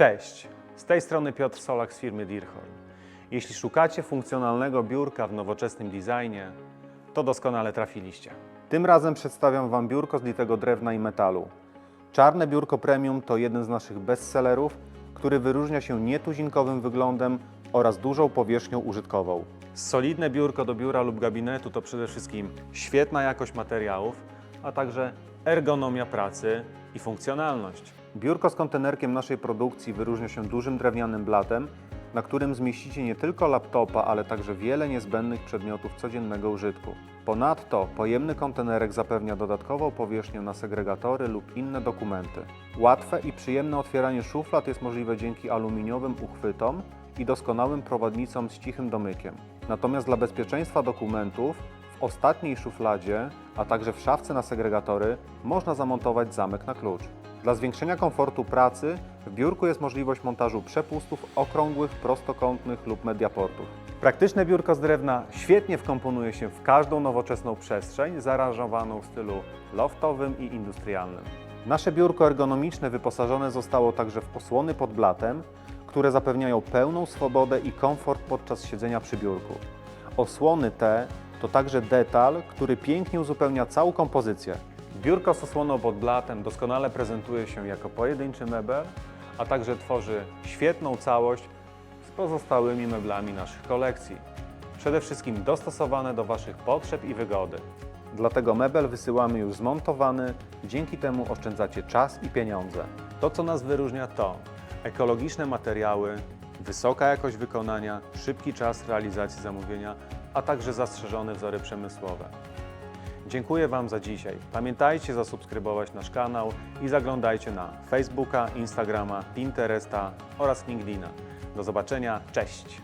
Cześć, z tej strony Piotr Solak z firmy Deerhorn. Jeśli szukacie funkcjonalnego biurka w nowoczesnym designie, to doskonale trafiliście. Tym razem przedstawiam Wam biurko z litego drewna i metalu. Czarne biurko premium to jeden z naszych bestsellerów, który wyróżnia się nietuzinkowym wyglądem oraz dużą powierzchnią użytkową. Solidne biurko do biura lub gabinetu to przede wszystkim świetna jakość materiałów, a także ergonomia pracy i funkcjonalność. Biurko z kontenerkiem naszej produkcji wyróżnia się dużym drewnianym blatem, na którym zmieścicie nie tylko laptopa, ale także wiele niezbędnych przedmiotów codziennego użytku. Ponadto pojemny kontenerek zapewnia dodatkową powierzchnię na segregatory lub inne dokumenty. Łatwe i przyjemne otwieranie szuflad jest możliwe dzięki aluminiowym uchwytom i doskonałym prowadnicom z cichym domykiem. Natomiast dla bezpieczeństwa dokumentów w ostatniej szufladzie, a także w szafce na segregatory można zamontować zamek na klucz. Dla zwiększenia komfortu pracy w biurku jest możliwość montażu przepustów okrągłych, prostokątnych lub mediaportów. Praktyczne biurko z drewna świetnie wkomponuje się w każdą nowoczesną przestrzeń zaaranżowaną w stylu loftowym i industrialnym. Nasze biurko ergonomiczne wyposażone zostało także w osłony pod blatem, które zapewniają pełną swobodę i komfort podczas siedzenia przy biurku. Osłony te to także detal, który pięknie uzupełnia całą kompozycję. Biurko z osłoną pod blatem doskonale prezentuje się jako pojedynczy mebel, a także tworzy świetną całość z pozostałymi meblami naszych kolekcji. Przede wszystkim dostosowane do Waszych potrzeb i wygody. Dlatego mebel wysyłamy już zmontowany, dzięki temu oszczędzacie czas i pieniądze. To, co nas wyróżnia, to ekologiczne materiały, wysoka jakość wykonania, szybki czas realizacji zamówienia, a także zastrzeżone wzory przemysłowe. Dziękuję Wam za dzisiaj. Pamiętajcie zasubskrybować nasz kanał i zaglądajcie na Facebooka, Instagrama, Pinteresta oraz LinkedIna. Do zobaczenia, cześć!